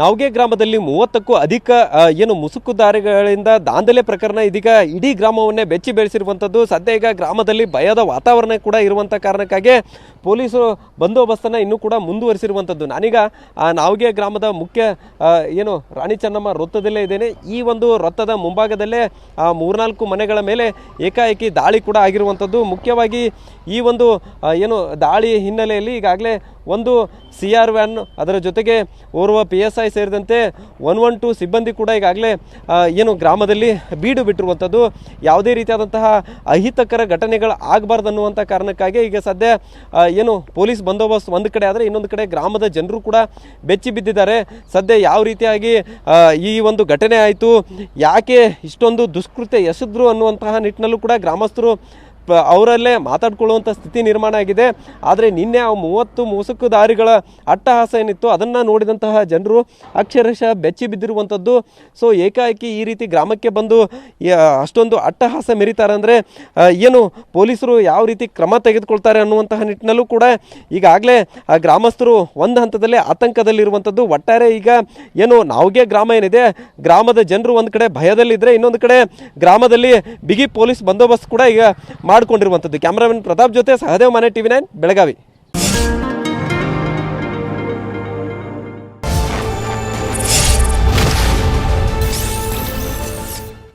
ನಾವ್ಗೆ ಗ್ರಾಮದಲ್ಲಿ ಮೂವತ್ತಕ್ಕೂ ಅಧಿಕ ಏನು ಮುಸುಕುದಾರಿಗಳಿಂದ ದಾಂಧಲೆ ಪ್ರಕರಣ ಇದೀಗ ಇಡೀ ಗ್ರಾಮವನ್ನೇ ಬೆಚ್ಚಿ ಬೆಳೆಸಿರುವಂಥದ್ದು. ಸದ್ಯ ಈಗ ಗ್ರಾಮದಲ್ಲಿ ಭಯದ ವಾತಾವರಣ ಕೂಡ ಇರುವಂಥ ಕಾರಣಕ್ಕಾಗಿ ಪೊಲೀಸರು ಬಂದೋಬಸ್ತನ್ನು ಇನ್ನೂ ಕೂಡ ಮುಂದುವರಿಸಿರುವಂಥದ್ದು. ನಾನೀಗ ನಾವ್ಗೆ ಗ್ರಾಮದ ಮುಖ್ಯ ಏನು ರಾಣಿ ಚೆನ್ನಮ್ಮ ವೃತ್ತದಲ್ಲೇ ಇದ್ದೇನೆ. ಈ ಒಂದು ವೃತ್ತದ ಮುಂಭಾಗದಲ್ಲೇ ಮೂರ್ನಾಲ್ಕು ಮನೆಗಳ ಮೇಲೆ ಏಕಾಏಕಿ ದಾಳಿ ಕೂಡ ಆಗಿರುವಂಥದ್ದು. ಮುಖ್ಯವಾಗಿ ಈ ಒಂದು ಏನು ದಾಳಿ ಹಿನ್ನೆಲೆಯಲ್ಲಿ ಈಗಾಗಲೇ ಒಂದು ಸಿ ಆರ್ ವ್ಯಾನ್ ಅದರ ಜೊತೆಗೆ ಓರ್ವ ಪಿ ಎಸ್ ಸೇರಿದಂತೆ ಒನ್ ಒನ್ ಟು ಸಿಬ್ಬಂದಿ ಕೂಡ ಈಗಾಗಲೇ ಏನು ಗ್ರಾಮದಲ್ಲಿ ಬೀಡು ಬಿಟ್ಟಿರುವಂಥದ್ದು. ಯಾವುದೇ ರೀತಿಯಾದಂತಹ ಅಹಿತಕರ ಘಟನೆಗಳು ಆಗಬಾರ್ದು ಅನ್ನುವಂಥ ಕಾರಣಕ್ಕಾಗಿ ಈಗ ಸದ್ಯ ಏನು ಪೊಲೀಸ್ ಬಂದೋಬಸ್ತ್ ಒಂದು ಕಡೆ ಆದರೆ ಇನ್ನೊಂದು ಕಡೆ ಗ್ರಾಮದ ಜನರು ಕೂಡ ಬೆಚ್ಚಿ ಬಿದ್ದಿದ್ದಾರೆ. ಸದ್ಯ ಯಾವ ರೀತಿಯಾಗಿ ಈ ಒಂದು ಘಟನೆ ಆಯಿತು, ಯಾಕೆ ಇಷ್ಟೊಂದು ದುಷ್ಕೃತ್ಯ ಎಸೆದ್ರು ಅನ್ನುವಂತಹ ನಿಟ್ಟಿನಲ್ಲೂ ಕೂಡ ಗ್ರಾಮಸ್ಥರು ಅವರಲ್ಲೇ ಮಾತಾಡ್ಕೊಳ್ಳುವಂಥ ಸ್ಥಿತಿ ನಿರ್ಮಾಣ ಆಗಿದೆ. ಆದರೆ ನಿನ್ನೆ ಆ ಮೂವತ್ತು ಮುಸುಕುದಾರಿಗಳ ಅಟ್ಟಹಾಸ ಏನಿತ್ತು ಅದನ್ನು ನೋಡಿದಂತಹ ಜನರು ಅಕ್ಷರಶಃ ಬೆಚ್ಚಿ ಬಿದ್ದಿರುವಂಥದ್ದು ಸೊ ಏಕಾಏಕಿ ಈ ರೀತಿ ಗ್ರಾಮಕ್ಕೆ ಬಂದು ಅಷ್ಟೊಂದು ಅಟ್ಟಹಾಸ ಮೆರೀತಾರೆ ಅಂದರೆ ಏನು ಪೊಲೀಸರು ಯಾವ ರೀತಿ ಕ್ರಮ ತೆಗೆದುಕೊಳ್ತಾರೆ ಅನ್ನುವಂತಹ ನಿಟ್ಟಿನಲ್ಲೂ ಕೂಡ ಈಗಾಗಲೇ ಆ ಗ್ರಾಮಸ್ಥರು ಒಂದು ಹಂತದಲ್ಲೇ ಆತಂಕದಲ್ಲಿರುವಂಥದ್ದು ಒಟ್ಟಾರೆ ಈಗ ಏನು ನಾವಿಗೆ ಗ್ರಾಮ ಏನಿದೆ, ಗ್ರಾಮದ ಜನರು ಒಂದು ಕಡೆ ಭಯದಲ್ಲಿದ್ದರೆ ಇನ್ನೊಂದು ಕಡೆ ಗ್ರಾಮದಲ್ಲಿ ಬಿಗಿ ಪೊಲೀಸ್ ಬಂದೋಬಸ್ತ್ ಕೂಡ ಈಗ ಮಾಡಿಕೊಂಡಿರುವಂಥದ್ದು. ಕ್ಯಾಮ್ರಾಮನ್ ಪ್ರತಾಪ್ ಜೊತೆ ಸಹದೇವ್ ಮನೆ ಟಿವಿ ನೈನ್ ಬೆಳಗಾವಿ.